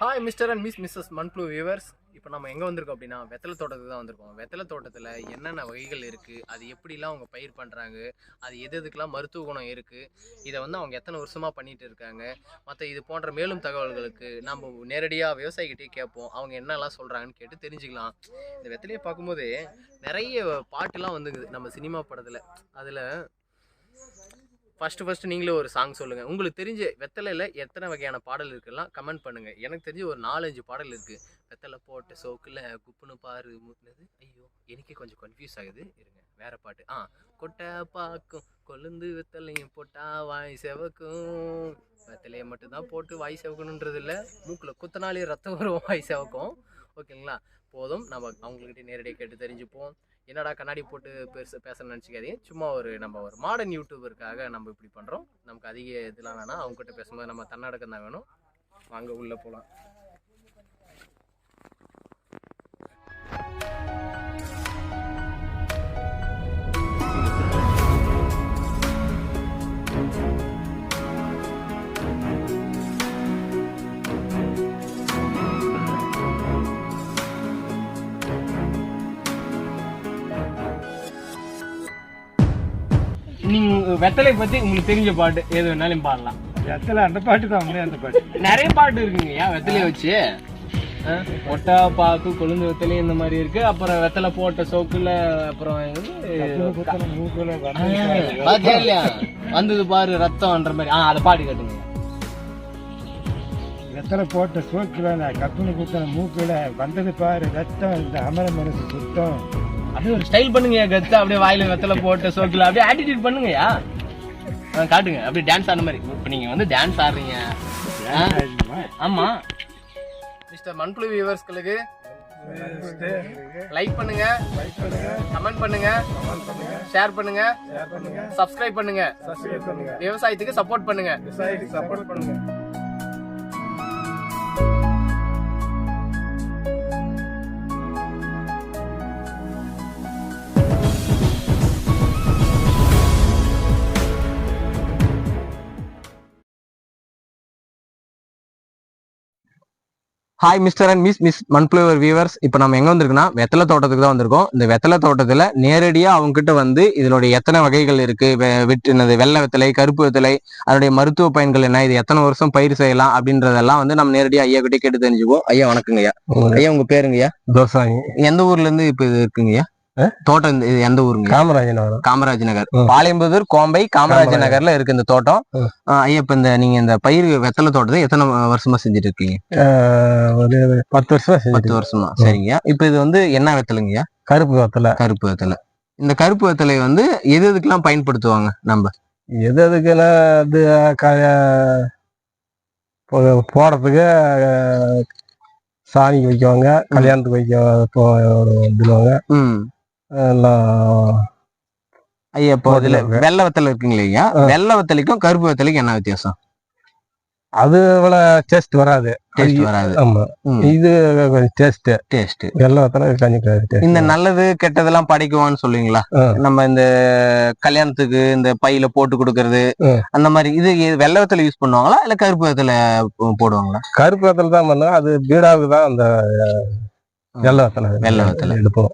Hi mister and miss missus மன்ப்ளூ viewers இப்போ நம்ம எங்கே வந்திருக்கோம் அப்படின்னா வெத்தலை தோட்டத்துக்கு தான் வந்திருக்கோம். வெத்தலை தோட்டத்தில் என்னென்ன வகைகள் இருக்குது அது எப்படிலாம் அவங்க பயிர் பண்ணுறாங்க அது எது எதுக்கெலாம் மருத்துவ குணம் இருக்குது இதை வந்து அவங்க எத்தனை வருஷமாக பண்ணிகிட்டு இருக்காங்க? மற்ற இது போன்ற மேலும் தகவல்களுக்கு நம்ம நேரடியாக விவசாயிகிட்டே கேட்போம். அவங்க என்னெல்லாம் சொல்கிறாங்கன்னு கேட்டு தெரிஞ்சுக்கலாம். இந்த வெத்தலையை பார்க்கும்போது நிறைய பாட்டுலாம் வந்துங்குது நம்ம சினிமா படத்தில். அதில் ஃபஸ்ட்டு ஃபஸ்ட்டு நீங்களே ஒரு சாங் சொல்லுங்கள் உங்களுக்கு தெரிஞ்ச வெத்தலையில் எத்தனை வகையான பாடல் இருக்குலாம் கமெண்ட் பண்ணுங்கள் எனக்கு தெரிஞ்சு ஒரு நாலஞ்சு பாடல் இருக்குது வெத்தலை போட்ட சோக்கில் குப்புன்னு பாரு முட்டுனது. ஐயோ எனக்கே கொஞ்சம் கன்ஃபியூஸ் ஆகுது. இருங்க வேறு பாட்டு. ஆ கொட்டை பாக்கும் கொழுந்து வெத்தலையும் போட்டா வாய் செவக்கும். வெத்தலையை மட்டும்தான் போட்டு வாய் செவக்கணுன்றது இல்லை. மூக்கில் குத்தனாலே ரத்தம் வரும் வாய் செவக்கும். ஓகேங்களா? போதும். நம்ம அவங்கக்கிட்ட நேரடியாக கேட்டு தெரிஞ்சுப்போம். என்னடா கண்ணாடி போட்டு பெருசு பேச நினச்சிக்காதீங்க. சும்மா ஒரு நம்ம ஒரு மாடர்ன் யூடியூபருக்காக நம்ம இப்படி பண்ணுறோம் நமக்கு அதிக இதெல்லாம் வேணாம். அவங்ககிட்ட பேசும்போது நம்ம தன்னடக்கம் தான் வேணும். வாங்க உள்ளே போகலாம் நீங்க வெத்தலை பத்தி உங்களுக்கு தெரிஞ்ச பாட்டு எது வேணாலும் பாடலாம். எத்தனை அந்த பாட்டு தான் உண்மையா அந்த பாட்டு? நிறைய பாட்டு இருக்குங்கய்யா வெத்தலையை வச்சு? ஒட்டா பாக்கு கொழுந்து வெத்தலை இந்த மாதிரி இருக்கு. அப்புறம் வெத்தலை போட்ட சோக்குல அப்புறம் இல்லையா? வந்தது பாரு ரத்தம்ன்ற மாதிரி. ஆ அதை பாடி காட்டுங்க. வெத்தலை போட்ட சோக்குல கப்புனு குத்தன மூக்குல வந்தது பாரு ரத்தம் இந்த அமர மனசு சுத்தம். அப்படியே ஒரு ஸ்டைல் பண்ணுங்க கத்து. அப்படியே வாயில வெத்தலை போட்ட சோக்குல அப்படியே ஆட்டிடியூட் பண்ணுங்கய்யா. ஆ, காட்டுங்க. அப்படியே டான்ஸ் ஆடுற மாதிரி. இப்போ நீங்க வந்து டான்ஸ் ஆடுறீங்க. ஆ, ஆமா. மிஸ்டர் மண்புழு வியூவர்ஸ்களுக்கு லைக் பண்ணுங்க. கமெண்ட் பண்ணுங்க. ஷேர் பண்ணுங்க. சப்ஸ்கிரைப் பண்ணுங்க. விவசாயத்துக்கு சப்போர்ட் பண்ணுங்க. சப்போர்ட் பண்ணுங்க. Hi mister and miss miss மண்புலவர் viewers இப்போ நம்ம எங்க வந்திருக்கோம்னா வெத்தலை தோட்டத்துக்கு தான் வந்திருக்கோம். இந்த வெத்தலை தோட்டத்துல நேரடியா அவங்க கிட்ட வந்து இதனுடைய எத்தனை வகைகள் இருக்கு? வெ- வெட்டு என்னது வெள்ளை வெத்தலை கருப்பு வெத்தலை அதனுடைய மருத்துவ பயன்கள் என்ன இது எத்தனை வருஷம் பயிர் செய்யலாம் அப்படின்றதெல்லாம் வந்து நம்ம நேரடியா ஐயா கிட்ட கேட்டு தெரிஞ்சுக்குவோம். ஐயா வணக்கங்க ஐயா ஐயா உங்க பேருங்க ஐயா தோசாயி எந்த ஊர்ல இருந்து இப்போ இது இருக்குங்க ஐயா தோட்டம் எந்த ஊருங்க? காமராஜன் வரும் காமராஜ் நகர். பாளையம்புதூர் கோம்பை காமராஜ் காமராஜ். நகர்ல இருக்கு இந்த தோட்டம். ஐயா இப்ப இந்த நீங்க இந்த பயிர் வெத்தலை தோட்டத்தை எத்தனை வருஷமா செஞ்சுட்டு இருக்கீங்க? ஒரு பத்து வருஷமா பத்து வருஷமா. சரிங்க. இப்ப இது வந்து என்ன வெத்தலைங்கய்யா கருப்பு வெத்தலை. கருப்பு வெத்தலை. இந்த கருப்பு வெத்தலை வந்து எது எதுக்கெல்லாம் பயன்படுத்துவாங்க நம்ம? எது எதுக்குன்னா அது போடுறதுக்கு அஹ், சாணிக்கு வைக்குவாங்க கல்யாணத்துக்கு வைக்க போ- இதுவாங்க. ம். எல்லாம் ஐயா இப்போ இதுல. வெள்ளை வெத்தலை இருக்குங்க இல்லையா ஆ. வெள்ளை வெத்தலைக்கும் கருப்பு வெத்தலைக்கும் என்ன வித்தியாசம்? அது இவ்வளோ டேஸ்ட் வராது. டேஸ்ட் வராது. ஆமா. இது டேஸ்ட் டேஸ்ட் வெள்ளை வெத்தலை கொஞ்சம் இந்த நல்லது கெட்டதெல்லாம் படைக்குவான்னு சொல்லுவீங்களா. நம்ம இந்த கல்யாணத்துக்கு இந்த பையில போட்டு கொடுக்கறது. அந்த மாதிரி இது வெள்ளை வெத்தலை யூஸ் பண்ணுவாங்களா? இல்ல கருப்பு வெத்தலை போடுவாங்களா? கருப்பு வெத்தலை தான் பண்ணும் அது பீடாவுக்கு தான் அந்த வெள்ளை வெத்தலை வெள்ளை வெத்தலை. எடுப்போம்.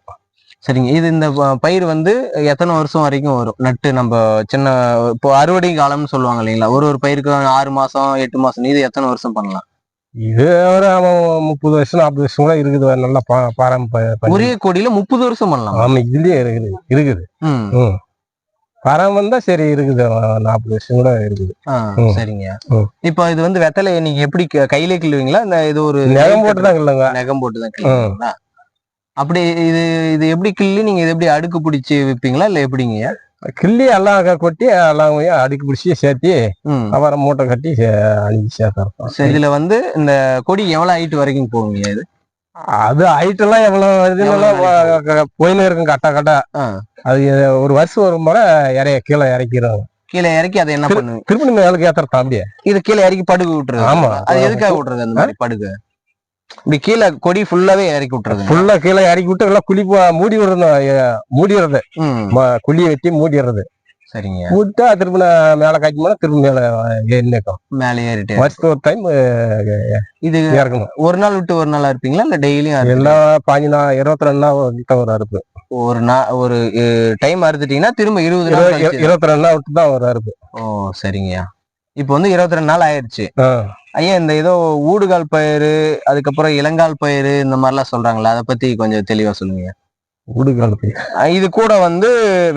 சரிங்க. இது இந்த பயிர் வந்து எத்தனை வருஷம் வரைக்கும் வரும்? நட்டு நம்ம சின்ன இப்போ அறுவடை காலம்னு சொல்லுவாங்க இல்லைங்களா? ஒரு ஒரு பயிருக்கு ஆறு மாசம் எட்டு மாசம் இது எத்தனை வருஷம் பண்ணலாம்? இது ஒரு முப்பது வருஷம் நாற்பது வருஷம் கூட இருக்குது. நல்லா பாரம்பரிய ஒரே கொடியில முப்பது வருஷம் பண்ணலாம். ஆமா இதுலயே இருக்குது இருக்குது. பாரம் தான் சரி இருக்குது. நாற்பது வருஷம் கூட இருக்குது. சரிங்க. இப்போ இது வந்து வெத்தலை நீங்க எப்படி கையிலே கிள்ளுவீங்களா? இந்த இது ஒரு நகம் போட்டு தான் இல்லைங்க நகம் போட்டு தான் கிள்ளுவீங்களா? அப்படி இது இது எப்படி கிள்ளி நீங்க இது எப்படி அடுக்கு பிடிச்சி விப்பீங்களா? இல்ல எப்படிங்க? கிள்ளி எல்லாம் கொட்டி எல்லாம் அடுக்கி பிடிச்சி சேர்த்தி அப்புறம் மூட்டை கட்டி அனுப்பி சேர்த்துறோம் சரி இதுல வந்து இந்த கொடி எவ்வளவு ஹைட் வரைக்கும் போகுங்க இது? அது ஹைட்டெல்லாம் எவ்வளவு இதுலாம் எவ்வளவு போயின்னு இருக்கும் கட்டா கட்டா. அது ஒரு வருஷம் ஒரு முறை இறைய கீழே இறக்கிடுவாங்க. கீழே இறக்கி அதை என்ன பண்ணுவீங்க? திருப்பி மேலுக்கு ஏத்துறது அப்படியே இது கீழே இறக்கி படுகு விட்டுறது ஆமா. அது எதுக்காக விட்டுறது அந்த மாதிரி படுகு? இப்படி கீழே கொடி ஃபுல்லாவே இறக்கி விட்டுறது. ஃபுல்லா கீழே இறக்கி விட்டு எல்லாம் குழி மூடி விடுறது மூடி விடுறது ம். ம- குழியை வெட்டி மூடிடுறது. சரிங்க. விட்டா திரும்ப மேலே காய்ச்சி போனா திரும்ப மேலே ஏறி நிற்கும் மேலே ஏறிட்டு. வருஷத்துக்கு ஒரு டைம் இது இறக்கணும். ஒரு நாள் விட்டு ஒரு நாளா இருப்பீங்களா? இல்ல டெய்லியும் எல்லாம் பாஞ்சு நாள் இருபத்தி ரெண்டு நாள் விட்டு ஒரு அறுப்பு. ஒரு நாள் ஒரு டைம் அறுத்துட்டீங்கன்னா திரும்ப இருபது இருபத்தி ரெண்டு நாள் விட்டு தான் ஒரு அறுப்பு. ஓ சரிங்கய்யா. இப்போ வந்து இருபத்தி ரெண்டு நாள் ஆயிடுச்சு. ஐயா இந்த ஏதோ ஊடுகால் பயிறு அதுக்கப்புறம் இளங்கால் பயிறு இந்த மாதிரிலாம் சொல்றாங்களா அதை பத்தி கொஞ்சம் தெளிவா சொல்லுங்க. ஊடுகால் போய் இது கூட வந்து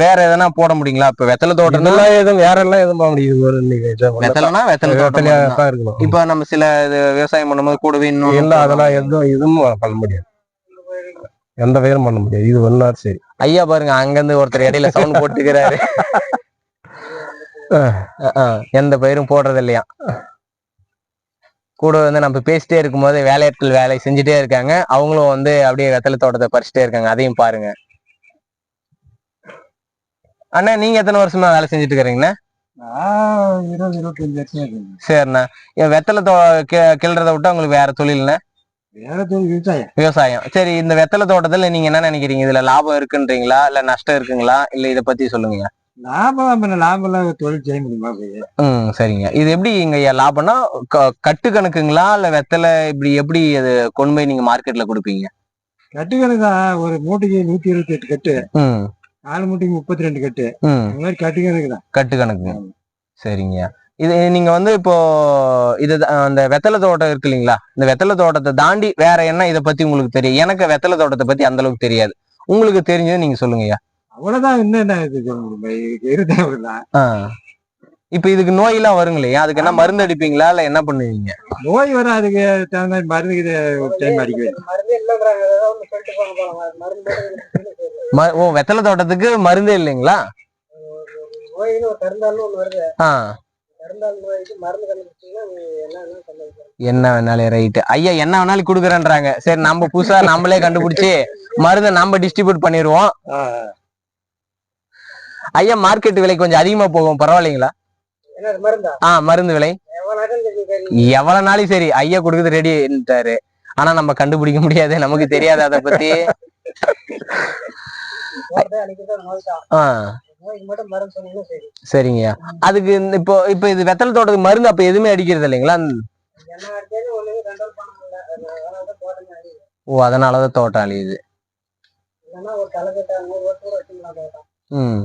வேற எதனா போட முடியுங்களா? இப்ப வெத்தலை இதெல்லாம் எதுவும் வேற எல்லாம் எதுவும் பண்ண முடியாது. வெத்தலைனா வெத்தலை தோட்டம் இருக்கணும் இப்ப நம்ம சில இது விவசாயம் பண்ணும்போது கூடவே இன்னும் இல்ல அதெல்லாம் எதுவும் இதுவும் பண்ண முடியாது. எந்த வயலும் பண்ண முடியாது. இது ஒன்னா சரி. ஐயா பாருங்க அங்க இருந்து ஒருத்தர் இடையில சவுண்ட் போட்டுக்கிறாரு. எந்த பயிரும் போடுறது இல்லையா கூட வந்து நம்ம பேசிட்டே இருக்கும்போது வேலையாட்கள் வேலை செஞ்சுட்டே இருக்காங்க. அவங்களும் வந்து அப்படியே வெத்தலை தோட்டத்தை பறிச்சுட்டே இருக்காங்க. அதையும் பாருங்க. அண்ணா நீங்க எத்தனை வருஷமா வேலை செஞ்சுட்டு இருக்கிறீங்கண்ணா இருபது இருபத்தஞ்சு வருஷம் சரிண்ணா. வெத்தலை தோ கிள்றதை விட்டு உங்களுக்கு வேற தொழில்ண்ணா? விவசாயம். விவசாயம். சரி இந்த வெத்தலை தோட்டத்துல நீங்க என்ன நினைக்கிறீங்க? இதுல லாபம் இருக்குன்றீங்களா? இல்ல நஷ்டம் இருக்குங்களா? இல்ல இத பத்தி சொல்லுங்க லாபம் பண்ண லாபம் இல்லாத தொழில் செய்ய முடியுமா ம் சரிங்க. இது எப்படி இங்க லாபம்னா கட்டு கணக்குங்களா இல்ல வெத்தலை இப்படி எப்படி அது கொண்டு போய் நீங்க மார்க்கெட்ல கொடுப்பீங்க? கட்டுக்கணக்கு தான். ஒரு மூட்டைக்கு நூத்தி இருபத்தி எட்டு கட்டு நாலு மூட்டைக்கு முப்பத்தி ரெண்டு கட்டு இந்த மாதிரி கட்டுக்கணக்கு தான். கட்டு கணக்கு. சரிங்க. இது நீங்க வந்து இப்போ இது அந்த வெத்தலை தோட்டம் இருக்கு இல்லைங்களா? இந்த வெத்தலை தோட்டத்தை தாண்டி வேற என்ன இதை பத்தி உங்களுக்கு தெரியும்? எனக்கு வெத்தலை தோட்டத்தை பத்தி அந்த அளவுக்கு தெரியாது. உங்களுக்கு தெரிஞ்சது நீங்க சொல்லுங்க ஐயா. அவ்வளவுதான் என்ன என்ன இது இருந்தவங்க தான் ஆ. இப்ப இதுக்கு நோய் எல்லாம் வருங்க இல்லையா அதுக்கு என்ன மருந்து அடிப்பீங்களா இல்ல என்ன பண்ணுவீங்க? நோய் வர அதுக்கு தகுந்த மாதிரி மருந்து டைம் அடிக்க வேண்டும் ம- ஓ வெத்தலை தோட்டத்துக்கு மருந்தே இல்லைங்களா? என்ன வேணாலும் ரைட்டு ஐயா என்ன வேணாலும் குடுக்குறேன்றாங்க. சரி நம்ம புதுசா நம்மளே கண்டுபிடிச்சு மருந்தை நம்ம டிஸ்ட்ரிபியூட் பண்ணிடுவோம். ஐயா மார்க்கெட் விலை கொஞ்சம் அதிகமா போகும். பரவாயில்லைங்களா? ஆ மருந்து விலை. எவ்வளவு நாளைக்கு சரி ஐயா கொடுக்குறது ரெடிட்டாரு ஆனா நம்ம கண்டுபிடிக்க முடியாது. நமக்கு தெரியாது அதை பத்தி. சரிங்கய்யா அதுக்கு இப்போ இப்போ இது வெத்தலை தோட்டத்துக்கு மருந்து அப்ப எதுவுமே அடிக்கிறது இல்லைங்களா? ஓ அதனாலதான் தோட்டம் அழியுது. ம்.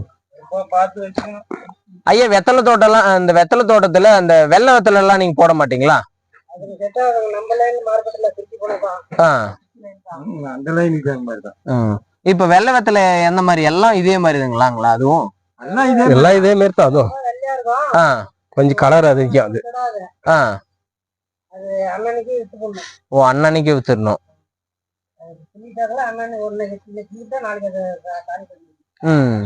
ஐயா வெத்தலை தோட்டம்லாம் அந்த வெத்தலை தோட்டத்துல அந்த வெள்ளை வெத்தலை எல்லாம் நீங்க போட மாட்டீங்களா. இப்ப வெள்ளை வெத்தலை எந்த மாதிரி? எல்லாம் இதே மாதிரிதுங்களாங்களா அதுவும்? எல்லாம் இதே எல்லாம் இதே மாதிரி தான் அதுவும் ஆ. கொஞ்சம் கலர் அதிகம் அது. ஆ. ஓ அன்னன்னைக்கு வித்துடணும். ம்.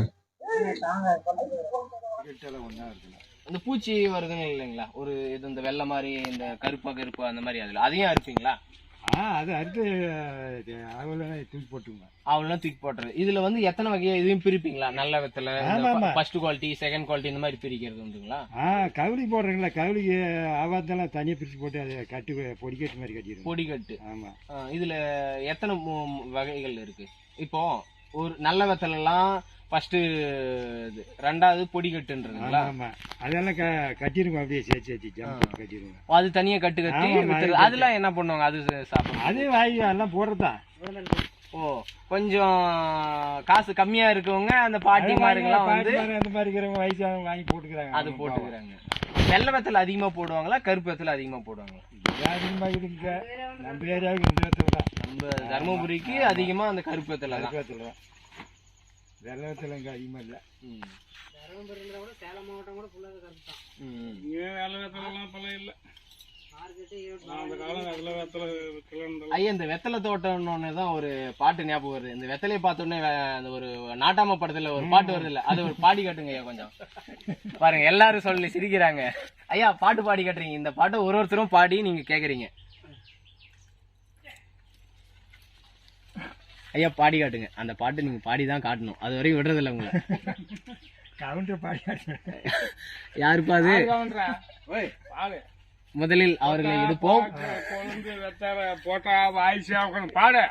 இந்த பூச்சி வருதுன்னு இல்லைங்களா? ஒரு இது இந்த வெள்ளை மாதிரி இந்த கருப்பா கருப்பு அந்த மாதிரி அதுல. அதையும் அறுப்பீங்களா ஆ அது அடுத்து அவ்வளோ தூக்கி போட்டுங்க அவ்வளோ தூக்கி போட்டுறது. இதுல வந்து எத்தனை வகையா இதையும் பிரிப்பீங்களா? நல்ல ஆமா. ஃபர்ஸ்ட் குவாலிட்டி செகண்ட் குவாலிட்டி இந்த மாதிரி பிரிக்கிறது உண்டுங்களா? ஆ கவுளி போடுறீங்களா? கவுளிக்கு ஆவாத்தெல்லாம் தனியாக பிரித்து போட்டு அதை கட்டு பொடி கட்டு மாதிரி கட்டிடுவோம். பொடிக்கட்டு. ஆமாம் இதுல எத்தனை வகைகள் இருக்கு? இப்போ ஒரு நல்ல வெத்தலை எல்லாம் ஃபர்ஸ்ட் ரெண்டாவது பொடிக்கட்டுன்றதுங்களா ஆமாம். அதெல்லாம் க அப்படியே சேர்த்து சேர்த்து ஜம்ப் கட்டிடுவோம் அது தனியா கட்டு கட்டி ஆமா, வித்துறது. அதெல்லாம் என்ன பண்ணுவாங்க? அது சாப்பிடுறது அது வாங்கி எல்லாம் போடுறதா? ஓ கொஞ்சம் காசு கம்மியா இருக்கவங்க அந்த பாட்டி மாருங்கெல்லாம் வந்து அந்த மாதிரி இருக்கிறவங்க வயசானவங்க வாங்கி போட்டுக்கிறாங்க. அது போட்டுக்கிறாங்க. வெள்ளை வெத்தலை அதிகமா போடுவாங்களா? கருப்பு வெத்தலை அதிகமா போடுவாங்களா? அதிகமாக இருக்குங்க. நம்ம ஏரியாவுக்கு இந்த இடத்துல தான். நம்ம தருமபுரிக்கு அதிகமா அந்த கருப்பு வெத்தலை தான். வெள்ளத்தில் இங்கே அதிகமாக இல்லை. ம். ம். ஐயா இந்த வெத்தலை தோட்டம்னு தான் ஒரு பாட்டு ஞாபகம் வருது. இந்த வெத்தலையை பார்த்தோன்னே அந்த ஒரு நாட்டாம படத்துல ஒரு பாட்டு வருது இல்ல அது ஒரு பாடி காட்டுங்க ஐயா கொஞ்சம். பாருங்க எல்லாரும் சொல்லி சிரிக்கிறாங்க. ஐயா பாட்டு பாடி காட்டுறீங்க. இந்த பாட்டை ஒரு ஒருத்தரும் பாடி நீங்க கேக்குறீங்க. ஐயா பாடி காட்டுங்க. அந்த பாட்டு நீங்க பாடி தான் காட்டணும். அது வரைக்கும் விடுறது இல்ல உங்களை. கவுண்டர் பாடி யாருப்பா அது? முதலில் அவர்களை எடுப்போம். பாடு.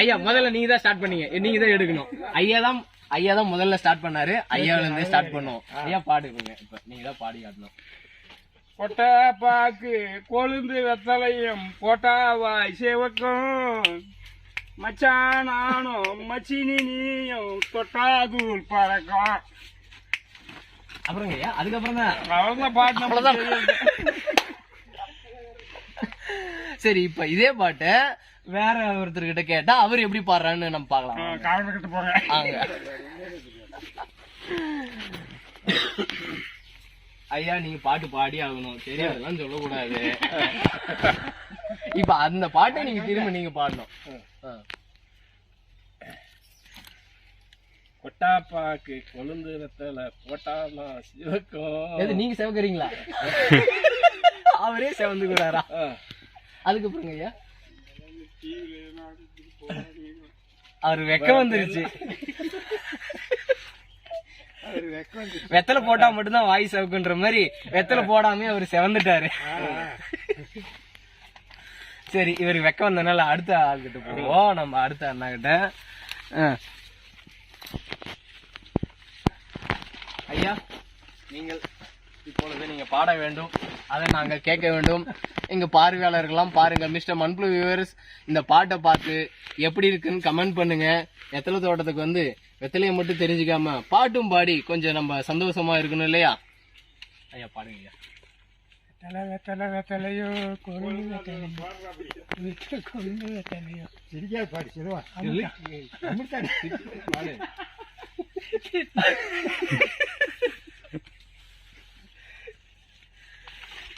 ஐயா. முதல்ல நீங்க தான் ஸ்டார்ட் பண்ணீங்க. நீங்க தான் எடுக்கணும். ஐயா தான் ஐயா தான் முதல்ல ஸ்டார்ட் பண்ணாரு. ஐயாவில இருந்தே ஸ்டார்ட் பண்ணுவோம் ஐயா பாடுங்க இப்ப நீங்க தான் பாடி காட்டணும். கொட்டாப்பாக்கு கொழுந்து வெத்தலையும் போட்டாவாய் சேவக்கும். மச்சானானும் மச்சினி நீயும் பறக்கும். அப்புறங்க அதுக்கப்புறம் தான். பாட்டு அவ்வளவுதான். சரி இப்ப இதே பாட்டை வேற ஒருத்தர்கிட்ட கேட்டா அவர் எப்படி பாடுறான்னு நம்ம பார்க்கலாம். காரணம் கிட்ட போறேன். ஐயா நீங்க பாட்டு பாடி ஆகணும். சரி அதெல்லாம் சொல்லக்கூடாது. இப்ப அந்த பாட்டை நீங்க திரும்ப நீங்க பாடணும். கொட்டாப்பாக்கு கொழுந்து வெத்தலை போட்டாமா சிவக்கும் எது நீங்க செவக்குறீங்களா? அவரே செவந்துக்கிறாரா? அதுக்கப்புறங்க ஐயா? அவர் வெக்க வந்துருச்சு. வெத்தலை போட்டா மட்டும்தான் வாய் சவுக்குன்ற மாதிரி வெத்தலை போடாம அவர் செவந்துட்டாரு. சரி இவர் வெக்க வந்தனால அடுத்த ஆள்கிட்ட போவோம். நம்ம அடுத்த அண்ணா கிட்ட ஐயா நீங்கள் இப்பொழுது நீங்க பாட வேண்டும். அதை நாங்க கேட்க வேண்டும். எங்க பார்வையாளர்கள்லாம் பாருங்க மிஸ்டர் மண்புழு வியூவர்ஸ் இந்த பாட்டை பார்த்து எப்படி இருக்குன்னு கமெண்ட் பண்ணுங்க. வெத்தலை தோட்டத்துக்கு வந்து வெத்தலையை மட்டும் தெரிஞ்சுக்காம பாட்டும் பாடி கொஞ்சம் நம்ம சந்தோஷமா இருக்கணும் இல்லையா? ஐயா பாடுங்க ஐயா வெத்தலை வெத்தலை வெத்தலையோ கொழுந்து வெத்தலையோ. கொழுந்து வெத்தலையோ. சிரிக்கா பாடி சிறுவா. பாடு.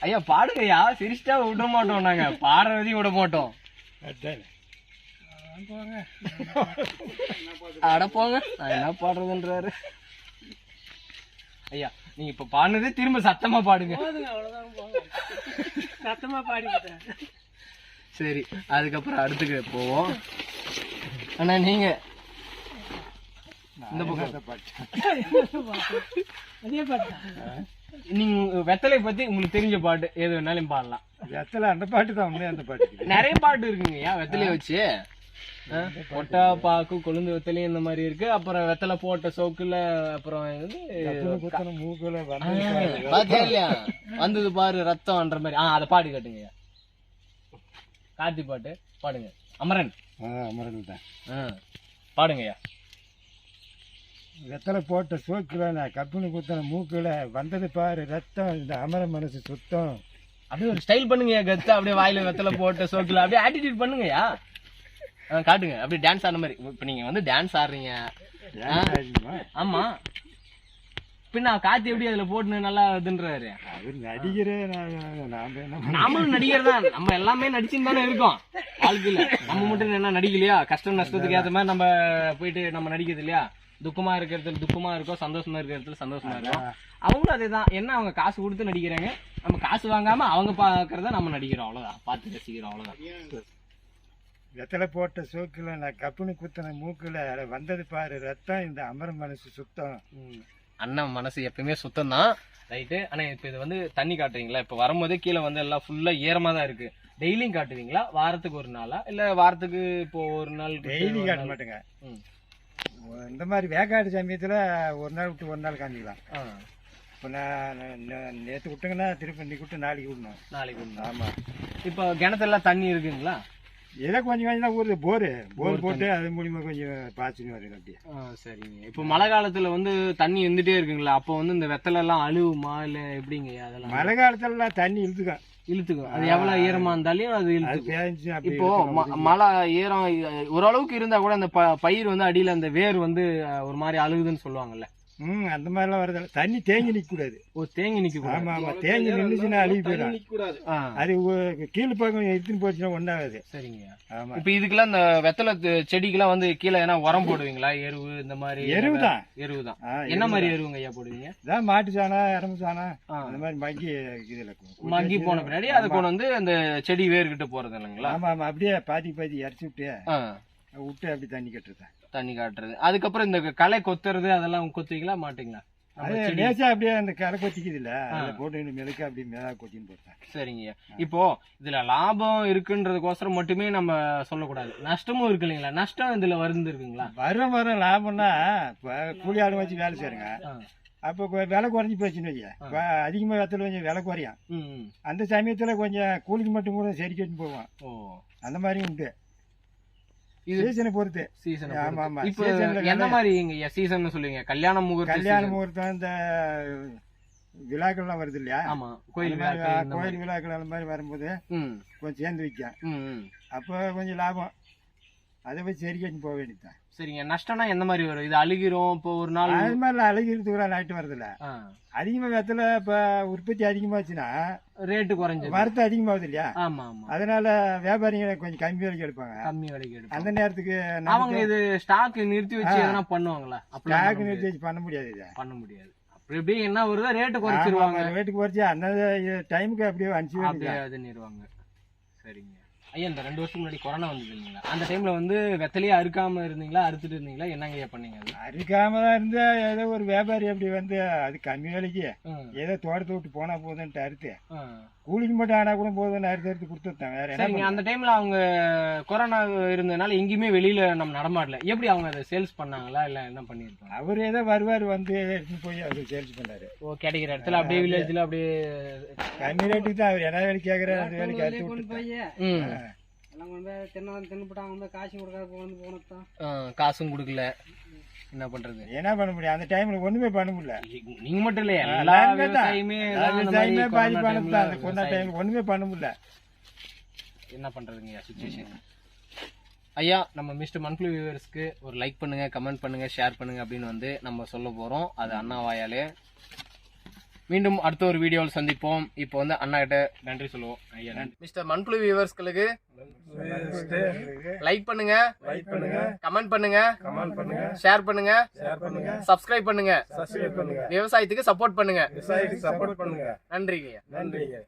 ஐயா பாடுங்க ஐயா சிரிச்சிட்டா விட மாட்டோம் நாங்க. பாடுறதையும் விட மாட்டோம் அட போங்க. நான் என்ன பாடுறதுன்றாரு? ஐயா நீங்க இப்ப பாடுனதே திரும்ப சத்தமா பாடுங்க. சத்தமா பாடிக்கிட்டேன். சரி அதுக்கப்புறம் அடுத்துக்கு போவோம். அண்ணா நீங்க. இந்த பக்கம். அதே பாட்டு நீங்க வெத்தலை பத்தி உங்களுக்கு தெரிஞ்ச பாட்டு எது வேணாலும் பாடலாம். வெத்தலை அந்த பாட்டு தான் அந்த பாட்டு நிறைய பாட்டு இருக்குங்க ஏன் வெத்தலைய வச்சு. ஒட்டா பாக்கு கொழுந்து வெத்தலையும் இந்த மாதிரி இருக்கு. அப்புறம் வெத்தலை போட்ட சோக்குல அப்புறம் இல்லையா? வந்தது பாரு ரத்தம்ன்ற மாதிரி. ஆ அதை பாடி காட்டுங்க. கார்த்தி பாட்டு பாடுங்க. அமரன். அமரன் தான். பாடுங்கய்யா. வெத்தலை போட்ட சோக்குல நான் கப்புனு குத்தன மூக்குல வந்தது பாரு ரத்தம் இந்த அமர மனசு சுத்தம். அப்படியே ஒரு ஸ்டைல் பண்ணுங்கய்யா கத்து. அப்படியே வாயில வெத்தலை போட்ட சோக்குல அப்படியே ஆட்டிடியூட் பண்ணுங்கய்யா. காட்டுங்க. அப்படியே டான்ஸ் ஆடுற மாதிரி. இப்ப நீங்க வந்து டான்ஸ் ஆடுறீங்க. ஆமா. பின்ன கார்த்தி எப்படி அதுல போட்டு நல்லா இதுன்றாரு. அவர் நடிகரே நாமளும் நடிகர் தான். நம்ம எல்லாமே நடிச்சுன்னு தானே இருக்கோம். வாழ்க்கையில. நம்ம மட்டும் என்ன நடிக்கலையா? கஷ்டம் நஷ்டத்துக்கு ஏத்த மாதிரி நம்ம போயிட்டு நம்ம நடிக்கிறது இல்லையா? துக்கமா இருக்கிற இடத்துல துக்கமா இருக்கோம் சந்தோஷமா இருக்கிற இடத்துல சந்தோஷமா இருக்கும். அவங்களும் அதே தான் என்ன அவங்க காசு கொடுத்து நடிக்கிறாங்க? நம்ம காசு வாங்காம அவங்க பாக்குறத நம்ம நடிக்கிறோம். அவ்வளவுதான். பார்த்து ரசிக்கிறோம். அவ்வளவுதான். வெத்தலை போட்ட சோக்குல நான் கப்புனு குத்தன மூக்குல வந்தது பாரு ரத்தம் இந்த அமர மனசு சுத்தம். அண்ணன் மனசு எப்பயுமே சுத்தம் தான் ரைட்டு. ஆனா இப்ப இது வந்து தண்ணி காட்டுறீங்களா? இப்ப வரும்போதே கீழே வந்து எல்லாம் ஃபுல்லா ஈரமா தான் இருக்கு. டெய்லியும் காட்டுவீங்களா? வாரத்துக்கு ஒரு நாளா? இல்ல வாரத்துக்கு இப்போ ஒரு நாள் டெய்லி காட்ட? மாட்டேங்க. இந்த மாதிரி வேக்காடு சமயத்துல ஒரு நாள் விட்டு ஒரு நாள் காமிக்கலாம். இப்போ நான் நே- நேத்து விட்டுங்கன்னா திருப்பி இன்னைக்கு விட்டு நாளைக்கு விடணும். நாளைக்கு ஒரு நாள். ஆமா. இப்போ கிணத்துலாம் தண்ணி இருக்குங்களா? ஏதோ கொஞ்சம் கொஞ்சம் தான் ஊறுது போரு போர் போட்டு அது மூலியமா கொஞ்சம் பாய்ச்சின்னு அப்படியே. ஆ, சரிங்க. இப்போ மழை காலத்துல வந்து தண்ணி இருந்துட்டே இருக்குங்களா? அப்போ வந்து இந்த வெத்தலை எல்லாம் அழுவுமா இல்ல எப்படிங்க அதெல்லாம்? மழை காலத்துலலாம் தண்ணி இழுத்துக்கும். இழுத்துக்கும். அது எவ்வளவு ஈரமா இருந்தாலும் அது இழுத்துக்கும். இப்போ மழை ஈரம் ஓரளவுக்கு இருந்தா கூட அந்த பயிர் வந்து அடியில அந்த வேர் வந்து ஒரு மாதிரி அழுகுதுன்னு சொல்லுவாங்கல்ல. ம் அந்த மாதிரிலாம் வருது. தண்ணி தேங்கி நிக்க கூடாது ஓ தேங்கி நிக்க கூடாது ஆமா ஆமா. தேங்கி நின்றுச்சுன்னா அழுகி போயிடும். ஆ, அது கீழ் பக்கம் எடுத்துன்னு போச்சுன்னா ஒன்றாகாது சரிங்க. ஆமா. இப்போ இதுக்கெல்லாம் இந்த வெத்தலை செடிக்கெல்லாம் வந்து கீழே ஏன்னா உரம் போடுவீங்களா? எருவு இந்த மாதிரி எருவு தான். எருவு தான் என்ன மாதிரி எருவுங்க ஐயா போடுவீங்க? இதான் மாட்டு சாணம் எறும்பு சாணம். அந்த மாதிரி மங்கி இதுல இருக்கும். மக்கி போன பின்னாடி அதை கொண்டு வந்து அந்த செடி வேர்கிட்ட போறது இல்லைங்களா? ஆமா ஆமா. அப்படியே பாதி பாதி இறச்சி விட்டு ஆ, விட்டு அப்படி தண்ணி கட்டுறது தண்ணி காட்டுறது. அதுக்கப்புறம் இந்த களை கொத்துறது அதெல்லாம் கொத்துவீங்களா மாட்டீங்களா. லேசா அப்படியே அந்த களை கொத்திக்குது இல்ல போட்டு மெதுக்க அப்படியே மேலா கொத்தின்னு போட்டேன் சரிங்க இப்போ இதுல லாபம் இருக்குன்றதுக்கோசரம் மட்டுமே நம்ம சொல்லக்கூடாது. நஷ்டமும் இருக்கு இல்லைங்களா? நஷ்டம் இதுல வருது இருக்குங்களா? வரும் வரும். லாபம்னா கூலி ஆளு வச்சு வேலை செய்யுங்க அப்போ விலை குறைஞ்சி போச்சுன்னு ஆ. இப்போ அதிகமாக வெத்தல கொஞ்சம் விலை குறையும். அந்த சமயத்தில் கொஞ்சம் கூலிக்கு மட்டும் கூட சரி கட்டி போவோம். ஓ. அந்த மாதிரியும் உண்டு. சீசனை பொறுத்து. சீசன் ஆமா, ஆமா. இப்போ வேலை- மாதிரி இங்க சீசன் சொல்லுவீங்க? கல்யாண முகூர்த்த கல்யாண. முகூர்த்தம் இந்த விழாக்கள்லாம் வருது இல்லையா? ஆமா. கோயில் கோயில். விழாக்கள் அந்த மாதிரி வரும்போது கொஞ்சம் சேர்ந்து விற்கும். அப்போ கொஞ்சம் லாபம். அதை வச்சு சரி கட்டி போக வேண்டியதுதான். சரிங்க. நஷ்டம்னா எந்த மாதிரி வரும்? இது அழுகிரும் இப்போ ஒரு நாள் அது மாதிரிலாம் அழகிறதுக்கு கூட நாட்டு வருதுல்ல. அதிகமாக வெத்தலை இப்போ உற்பத்தி அதிகமாச்சுன்னா ரேட்டு குறைஞ்சது. வரத்து அதிகமாகுது இல்லையா? ஆமா ஆமா. அதனால வியாபாரிங்க கொஞ்சம் கம்மி விலைக்கு எடுப்பாங்க. கம்மி விலைக்கு எடுப்பாங்க. அந்த நேரத்துக்கு அவங்க இது ஸ்டாக் நிறுத்தி வச்சு. எதனா பண்ணுவாங்களா? ஸ்டாக் பண்ண நிறுத்தி வச்சு பண்ண முடியாது இதை. பண்ண முடியாது. அப்படி இப்படி என்ன வருதோ ரேட்டு குறைச்சிருவாங்க. ரேட்டுக்கு குறைச்சி அந்த டைமுக்கு அப்படியே அனுப்பிச்சு அப்படியே அது நிறுவாங்க சரிங்க. ஐயா இந்த ரெண்டு வருஷம் முன்னாடி கொரோனா வந்தது இல்லைங்களா? அந்த டைம்ல வந்து வெத்தலையே அறுக்காம இருந்தீங்களா? அறுத்துட்டு இருந்தீங்களா? என்னங்க ஐயா பண்ணீங்க அது? அறுக்காம தான் இருந்தா ஏதோ ஒரு வியாபாரி அப்படி வந்து அது கம்மி விலைக்கு ஏதோ தோட்டத்தை விட்டு போனா போதுன்ட்டு அறுத்து. கூலிக்கு மட்டும் ஆனா கூட போதும்னு அறுத்து அறுத்து கொடுத்துருத்தான் வேற என்ன சரிங்க? அந்த டைம்ல அவங்க கொரோனா இருந்ததுனால எங்கேயுமே வெளியில நம்ம நடமாடல எப்படி அவங்க அதை சேல்ஸ் பண்ணாங்களா? இல்ல என்ன பண்ணிருக்காங்க அவர் ஏதோ வருவார் வந்து எடுத்துன்னு போய் அவர் சேல்ஸ் பண்ணாரு ஓ கிடைக்கிற இடத்துல அப்படியே வில்லேஜ்ல அப்படியே கம்மி ரேட்டுக்கு தான் அவர் என்ன வேலைக்கு கேட்கறாரு அந்த வேலைக்கு அறுத்து கொண்டு விட்டு எல்லாம் கொண்டு போய் தின்ன தின்னுபிட்டு அவங்க போய் காசு கொடுக்காத வந்து போனதான் காசும் கொடுக்கல. என்ன பண்றது? என்ன பண்ண முடியும்? அந்த டைம்ல ஒண்ணுமே பண்ண முடியல. நீங்க மட்டும் இல்லையா? எல்லா விவசாயமே அந்த ஒண்ணுமே பண்ண முடியல. என்ன பண்றதுங்க சுச்சுவேஷன் ஐயா நம்ம மிஸ்டர் மந்த்லி வியூவர்ஸ்க்கு ஒரு லைக் பண்ணுங்க கமெண்ட் பண்ணுங்க ஷேர் பண்ணுங்க அப்படின்னு வந்து நம்ம சொல்ல போறோம். அது அண்ணா வாயாலே. மீண்டும் அடுத்த ஒரு வீடியோவில் சந்திப்போம். இப்போ வந்து அண்ணா கிட்ட நன்றி சொல்லுவோம். ஐயா மிஸ்டர் மந்த்லி வியூவர்ஸ்களுக்கு லைக் பண்ணுங்க. லைக் பண்ணுங்க. கமெண்ட் பண்ணுங்க. கமெண்ட் பண்ணுங்க. ஷேர் பண்ணுங்க. ஷேர் பண்ணுங்க. சப்ஸ்கிரைப் பண்ணுங்க. சப்ஸ்கிரைப் பண்ணுங்க. விவசாயத்துக்கு சப்போர்ட் பண்ணுங்க. விவசாயிக்கு சப்போர்ட் பண்ணுங்க. நன்றிங்க நன்றிங்க.